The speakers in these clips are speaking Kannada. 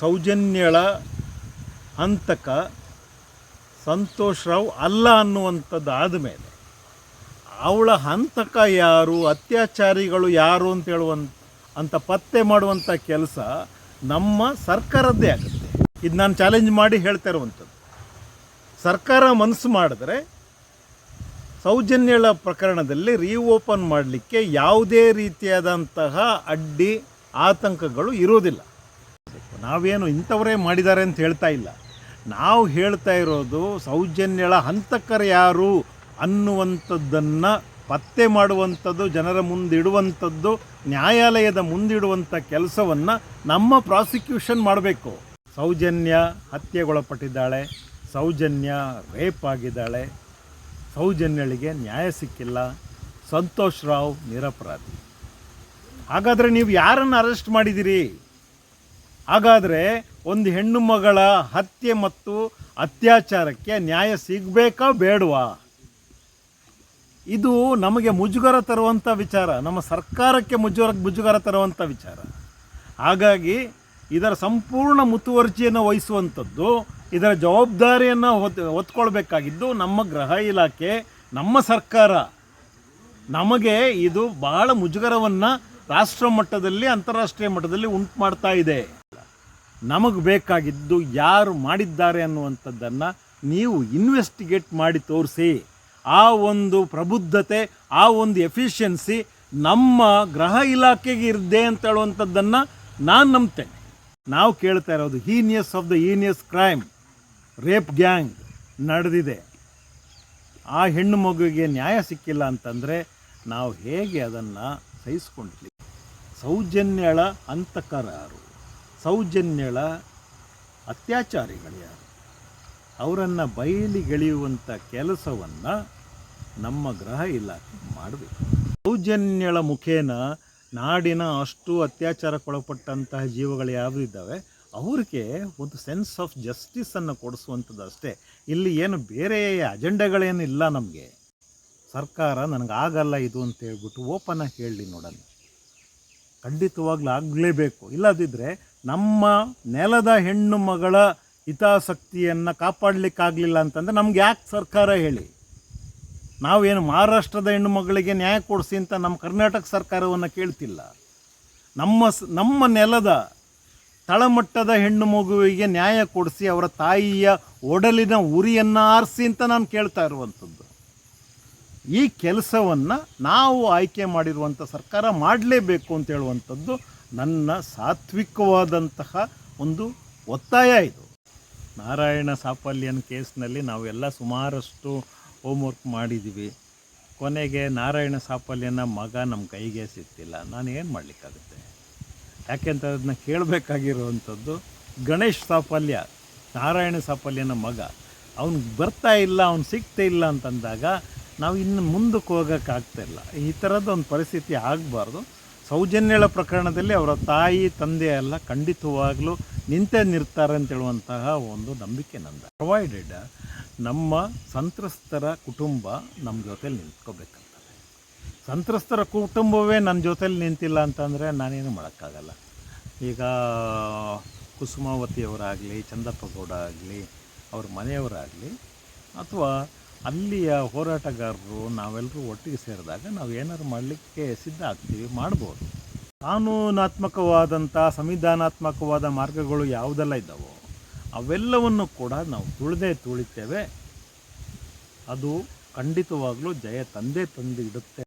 ಸೌಜನ್ಯಳ ಹಂತಕ ಸಂತೋಷ್ ರಾವ್ ಅಲ್ಲ ಅನ್ನುವಂಥದ್ದು ಆದಮೇಲೆ ಅವಳ ಹಂತಕ ಯಾರು, ಅತ್ಯಾಚಾರಿಗಳು ಯಾರು ಅಂತ ಹೇಳುವಂಥ ಅಂತ ಪತ್ತೆ ಮಾಡುವಂಥ ಕೆಲಸ ನಮ್ಮ ಸರ್ಕಾರದ್ದೇ ಆಗುತ್ತೆ. ಇದು ನಾನು ಚಾಲೆಂಜ್ ಮಾಡಿ ಹೇಳ್ತಾ ಇರುವಂಥದ್ದು. ಸರ್ಕಾರ ಮನಸ್ಸು ಮಾಡಿದ್ರೆ ಸೌಜನ್ಯಳ ಪ್ರಕರಣದಲ್ಲಿ ರೀಓಪನ್ ಮಾಡಲಿಕ್ಕೆ ಯಾವುದೇ ರೀತಿಯಾದಂತಹ ಅಡ್ಡಿ, ಆತಂಕಗಳು ಇರೋದಿಲ್ಲ. ನಾವೇನು ಇಂಥವರೇ ಮಾಡಿದ್ದಾರೆ ಅಂತ ಹೇಳ್ತಾ ಇಲ್ಲ. ನಾವು ಹೇಳ್ತಾ ಇರೋದು ಸೌಜನ್ಯಳ ಹಂತಕರು ಯಾರು ಅನ್ನುವಂಥದ್ದನ್ನು ಪತ್ತೆ ಮಾಡುವಂಥದ್ದು, ಜನರ ಮುಂದಿಡುವಂಥದ್ದು, ನ್ಯಾಯಾಲಯದ ಮುಂದಿಡುವಂಥ ಕೆಲಸವನ್ನು ನಮ್ಮ ಪ್ರಾಸಿಕ್ಯೂಷನ್ ಮಾಡಬೇಕು. ಸೌಜನ್ಯ ಹತ್ಯೆಗೊಳಪಟ್ಟಿದ್ದಾಳೆ, ಸೌಜನ್ಯ ರೇಪ್ ಆಗಿದ್ದಾಳೆ, ಸೌಜನ್ಯಳಿಗೆ ನ್ಯಾಯ ಸಿಕ್ಕಿಲ್ಲ, ಸಂತೋಷ್ ರಾವ್ ನಿರಪರಾಧಿ. ಹಾಗಾದರೆ ನೀವು ಯಾರನ್ನು ಅರೆಸ್ಟ್ ಮಾಡಿದಿರಿ ಹಾಗಾದರೆ ಒಂದು ಹೆಣ್ಣು ಮಗಳ ಹತ್ಯೆ ಮತ್ತು ಅತ್ಯಾಚಾರಕ್ಕೆ ನ್ಯಾಯ ಸಿಗಬೇಕಾ ಬೇಡವಾ? ಇದು ನಮಗೆ ಮುಜುಗರ ತರುವಂಥ ವಿಚಾರ. ನಮ್ಮ ಸರ್ಕಾರಕ್ಕೆ ಮುಜುಗರ ಮುಜುಗರ ತರುವಂಥ ವಿಚಾರ. ಹಾಗಾಗಿ ಇದರ ಸಂಪೂರ್ಣ ಮುತುವರ್ಜಿಯನ್ನು ವಹಿಸುವಂಥದ್ದು, ಇದರ ಜವಾಬ್ದಾರಿಯನ್ನು ಹೊತ್, ಹೊತ್ಕೊಳ್ಬೇಕಾಗಿದ್ದು ನಮ್ಮ ಗೃಹ ಇಲಾಖೆ, ನಮ್ಮ ಸರ್ಕಾರ. ನಮಗೆ ಇದು ಬಹಳ ಮುಜುಗರವನ್ನು ರಾಷ್ಟ್ರ ಮಟ್ಟದಲ್ಲಿ, ಅಂತಾರಾಷ್ಟ್ರೀಯ ಮಟ್ಟದಲ್ಲಿ ಉಂಟು ಮಾಡ್ತಾ ಇದೆ. ನಮಗೆ ಬೇಕಾಗಿದ್ದು ಯಾರು ಮಾಡಿದ್ದಾರೆ ಅನ್ನುವಂಥದ್ದನ್ನು ನೀವು ಇನ್ವೆಸ್ಟಿಗೇಟ್ ಮಾಡಿ ತೋರಿಸಿ. ಆ ಒಂದು ಪ್ರಬುದ್ಧತೆ, ಆ ಒಂದು ಎಫಿಷಿಯನ್ಸಿ ನಮ್ಮ ಗೃಹ ಇಲಾಖೆಗೆ ಇರದೆ ಅಂತ ಹೇಳುವಂಥದ್ದನ್ನು ನಾನು ನಂಬ್ತೇನೆ. ನಾವು ಕೇಳ್ತಾ ಇರೋದು heinous of the heinous crime rape gang ನಡೆದಿದೆ. ಆ ಹೆಣ್ಣು ಮಗುವಿಗೆ ನ್ಯಾಯ ಸಿಕ್ಕಿಲ್ಲ ಅಂತಂದರೆ ನಾವು ಹೇಗೆ ಅದನ್ನು ಸಹಿಸ್ಕೊಂಡ್ಲಿ? ಸೌಜನ್ಯಳ ಹಂತಕರ ಯಾರು ಸೌಜನ್ಯಳ ಅತ್ಯಾಚಾರಿಗಳು. ಯಾರು ಅವರನ್ನು ಬಯಲಿಗೆಳೆಯುವಂಥ ಕೆಲಸವನ್ನು ನಮ್ಮ ಗೃಹ ಇಲಾಖೆ ಮಾಡಬೇಕು. ಸೌಜನ್ಯಳ ಮುಖೇನ ನಾಡಿನ ಅಷ್ಟು ಅತ್ಯಾಚಾರಕ್ಕೊಳಪಟ್ಟಂತಹ ಜೀವಗಳು ಯಾವುದು ಇದ್ದಾವೆ? ಅವ್ರಿಗೆ ಒಂದು ಸೆನ್ಸ್ ಆಫ್ ಜಸ್ಟಿಸನ್ನು ಕೊಡಿಸುವಂಥದ್ದು ಅಷ್ಟೇ. ಇಲ್ಲಿ ಏನು ಬೇರೆ ಅಜೆಂಡಗಳೇನು ಇಲ್ಲ ನಮಗೆ. ಸರ್ಕಾರ ನನಗಾಗಲ್ಲ ಇದು ಅಂತ ಹೇಳ್ಬಿಟ್ಟು ಓಪನ್ ಆಗಿ ಹೇಳಲಿ ನೋಡೋಣ. ಖಂಡಿತವಾಗ್ಲೂ ಆಗಲೇಬೇಕು. ಇಲ್ಲದಿದ್ದರೆ ನಮ್ಮ ನೆಲದ ಹೆಣ್ಣು ಮಗಳ ಹಿತಾಸಕ್ತಿಯನ್ನು ಕಾಪಾಡಲಿಕ್ಕಾಗಲಿಲ್ಲ ಅಂತಂದರೆ ನಮ್ಗೆ ಯಾಕೆ ಸರ್ಕಾರ ಹೇಳಿ? ನಾವೇನು ಮಹಾರಾಷ್ಟ್ರದ ಹೆಣ್ಣು ಮಗಳಿಗೆ ನ್ಯಾಯ ಕೊಡಿಸಿ ಅಂತ ನಮ್ಮ ಕರ್ನಾಟಕ ಸರ್ಕಾರವನ್ನು ಕೇಳ್ತಿಲ್ಲ. ನಮ್ಮ ನಮ್ಮ ನೆಲದ ತಳಮಟ್ಟದ ಹೆಣ್ಣು ಮಗುವಿಗೆ ನ್ಯಾಯ ಕೊಡಿಸಿ ಅವರ ತಾಯಿಯ ಒಡಲಿನ ಉರಿಯನ್ನು ಆರಿಸಿ ಅಂತ ನಾನು ಕೇಳ್ತಾ ಇರುವಂಥದ್ದು. ಈ ಕೆಲಸವನ್ನು ನಾವು ಆಯ್ಕೆ ಮಾಡಿರುವಂಥ ಸರ್ಕಾರ ಮಾಡಲೇಬೇಕು ಅಂತ ಹೇಳುವಂಥದ್ದು ನನ್ನ ಸಾತ್ವಿಕವಾದಂತಹ ಒಂದು ಒತ್ತಾಯ ಇದು. ನಾರಾಯಣ ಸಾಫಲ್ಯನ್ ಕೇಸ್ನಲ್ಲಿ ನಾವೆಲ್ಲ ಸುಮಾರಷ್ಟು ಹೋಮ್ವರ್ಕ್ ಮಾಡಿದ್ದೀವಿ ಕೊನೆಗೆ ನಾರಾಯಣ ಸಾಫಲ್ಯನ ಮಗ ನಮ್ಮ ಕೈಗೆ ಸಿಕ್ತಿಲ್ಲ ನಾನು ಏನು ಮಾಡಲಿಕ್ಕಾಗುತ್ತೆ? ಯಾಕೆಂತ ಅದನ್ನ ಕೇಳಬೇಕಾಗಿರುವಂಥದ್ದು, ಗಣೇಶ್ ಸಾಫಲ್ಯ, ನಾರಾಯಣ ಸಾಫಲ್ಯನ ಮಗ ಅವ್ನಿಗೆ ಬರ್ತಾ ಇಲ್ಲ, ಅವ್ನು ಸಿಗ್ತಾ ಇಲ್ಲ ಅಂತಂದಾಗ ನಾವು ಇನ್ನು ಮುಂದಕ್ಕೆ ಹೋಗೋಕ್ಕಾಗ್ತಾ ಇಲ್ಲ ಈ ಥರದ್ದು ಒಂದು ಪರಿಸ್ಥಿತಿ ಆಗಬಾರ್ದು. ಸೌಜನ್ಯಳ ಪ್ರಕರಣದಲ್ಲಿ ಅವರ ತಾಯಿ, ತಂದೆ ಎಲ್ಲ ಖಂಡಿತವಾಗಲೂ ನಿಂತೇ ನಿರ್ತಾರೆ ಅಂತ ಹೇಳುವಂತಹ ಒಂದು ನಂಬಿಕೆ ನಂದ. ಪ್ರೊವೈಡೆಡ್ ನಮ್ಮ ಸಂತ್ರಸ್ತರ ಕುಟುಂಬ ನಮ್ಮ ಜೊತೆಲಿ ನಿಂತ್ಕೋಬೇಕಂತ. ಸಂತ್ರಸ್ತರ ಕುಟುಂಬವೇ ನನ್ನ ಜೊತೆಲಿ ನಿಂತಿಲ್ಲ ಅಂತಂದರೆ ನಾನೇನು ಮಾಡೋಕ್ಕಾಗಲ್ಲ. ಈಗ ಕುಸುಮಾವತಿಯವರಾಗಲಿ, ಚಂದಪ್ಪ ಗೌಡ ಆಗಲಿ, ಅವ್ರ ಮನೆಯವರಾಗಲಿ, ಅಥವಾ ಅಲ್ಲಿಯ ಹೋರಾಟಗಾರರು ನಾವೆಲ್ಲರೂ ಒಟ್ಟಿಗೆ ಸೇರಿದಾಗ ನಾವು ಏನಾದ್ರು ಮಾಡಲಿಕ್ಕೆ ಸಿದ್ಧ ಆಗ್ತೀವಿ, ಮಾಡ್ಬೋದು. ಕಾನೂನಾತ್ಮಕವಾದಂಥ, ಸಂವಿಧಾನಾತ್ಮಕವಾದ ಮಾರ್ಗಗಳು ಯಾವುದೆಲ್ಲ ಇದ್ದಾವೋ ಅವೆಲ್ಲವನ್ನು ಕೂಡ ನಾವು ತುಳಿದೇ ತುಳಿತೇವೆ. ಅದು ಖಂಡಿತವಾಗಲೂ ಜಯ ತಂದೆ ತಂದು ಇಡುತ್ತೆ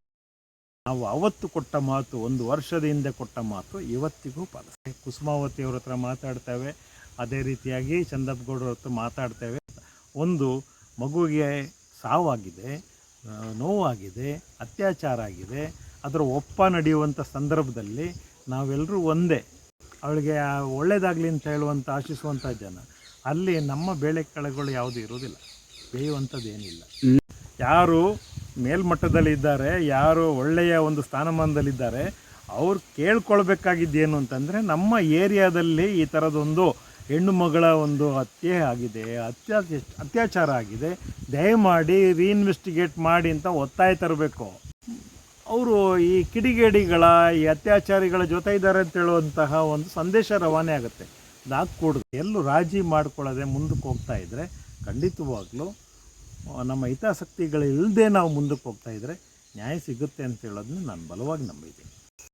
ನಾವು ಅವತ್ತು ಕೊಟ್ಟ ಮಾತು, ಒಂದು ವರ್ಷದ ಹಿಂದೆ ಕೊಟ್ಟ ಮಾತು ಇವತ್ತಿಗೂ ಪಾಲಿಸ್ತೇವೆ ಕುಸುಮಾವತಿಯವ್ರ ಹತ್ರ ಮಾತಾಡ್ತೇವೆ. ಅದೇ ರೀತಿಯಾಗಿ ಚಂದಪ್ಪಗೌಡರ ಹತ್ರ ಮಾತಾಡ್ತೇವೆ. ಒಂದು ಮಗುವಿಗೆ ಸಾವಾಗಿದೆ ನೋವಾಗಿದೆ, ಅತ್ಯಾಚಾರ ಆಗಿದೆ. ಅದರ ಒಪ್ಪ ನಡೆಯುವಂಥ ಸಂದರ್ಭದಲ್ಲಿ ನಾವೆಲ್ಲರೂ ಒಂದೇ. ಅವಳಿಗೆ ಒಳ್ಳೇದಾಗಲಿ ಅಂತ ಹೇಳುವಂಥ ಆಶಿಸುವಂಥ ಜನ. ಅಲ್ಲಿ ನಮ್ಮ ಬೇಳೆ ಕಳೆಗಳು ಯಾವುದೂ ಇರೋದಿಲ್ಲ ಬೇಯುವಂಥದ್ದು ಏನಿಲ್ಲ ಯಾರು ಮೇಲ್ಮಟ್ಟದಲ್ಲಿದ್ದಾರೆ ಯಾರು ಒಳ್ಳೆಯ ಒಂದು ಸ್ಥಾನಮಾನದಲ್ಲಿದ್ದಾರೆ ಅವ್ರು ಕೇಳ್ಕೊಳ್ಬೇಕಾಗಿದ್ದೇನು ಅಂತಂದರೆ ನಮ್ಮ ಏರಿಯಾದಲ್ಲಿ ಈ ಥರದೊಂದು ಹೆಣ್ಣು ಮಗಳ ಒಂದು ಹತ್ಯೆ ಆಗಿದೆ, ಅತ್ಯಾಚ, ಅತ್ಯಾಚಾರ ಆಗಿದೆ. ದಯಮಾಡಿ ರೀಇನ್ವೆಸ್ಟಿಗೇಟ್ ಮಾಡಿ ಅಂತ ಒತ್ತಾಯ ತರಬೇಕು. ಅವರು ಈ ಕಿಡಿಗೇಡಿಗಳ, ಈ ಅತ್ಯಾಚಾರಿಗಳ ಜೊತೆ ಇದ್ದಾರೆ ಅಂತ ಹೇಳುವಂತಹ ಒಂದು ಸಂದೇಶ ರವಾನೆ ಆಗುತ್ತೆ. ಹಾಕ್ಕೊಡ್ದು ಎಲ್ಲೂ ರಾಜಿ ಮಾಡಿಕೊಳ್ಳದೆ ಮುಂದಕ್ಕೆ ಹೋಗ್ತಾ ಇದ್ದರೆ ಖಂಡಿತವಾಗ್ಲೂ ನಮ್ಮ ಹಿತಾಸಕ್ತಿಗಳಿಲ್ಲದೆ ನಾವು ಮುಂದಕ್ಕೆ ಹೋಗ್ತಾ ಇದ್ದರೆ ನ್ಯಾಯ ಸಿಗುತ್ತೆ ಅಂತ ಹೇಳೋದನ್ನ ನಾನು ಬಲವಾಗಿ ನಂಬಿದ್ದೀನಿ.